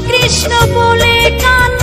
কৃষ্ণ বলে কান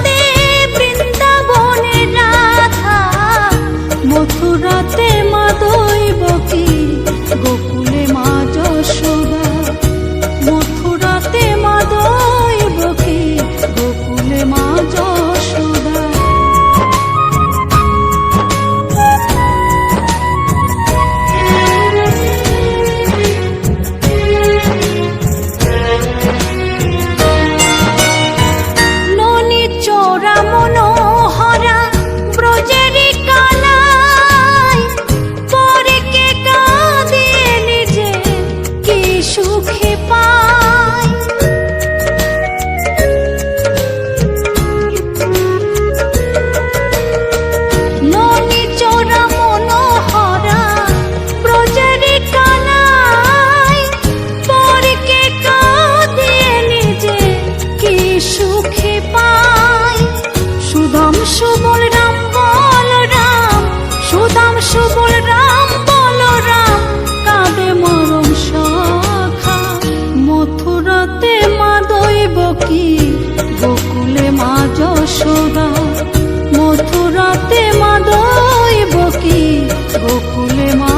যশোদা মথুরাতে মা বকি গোকুলে মা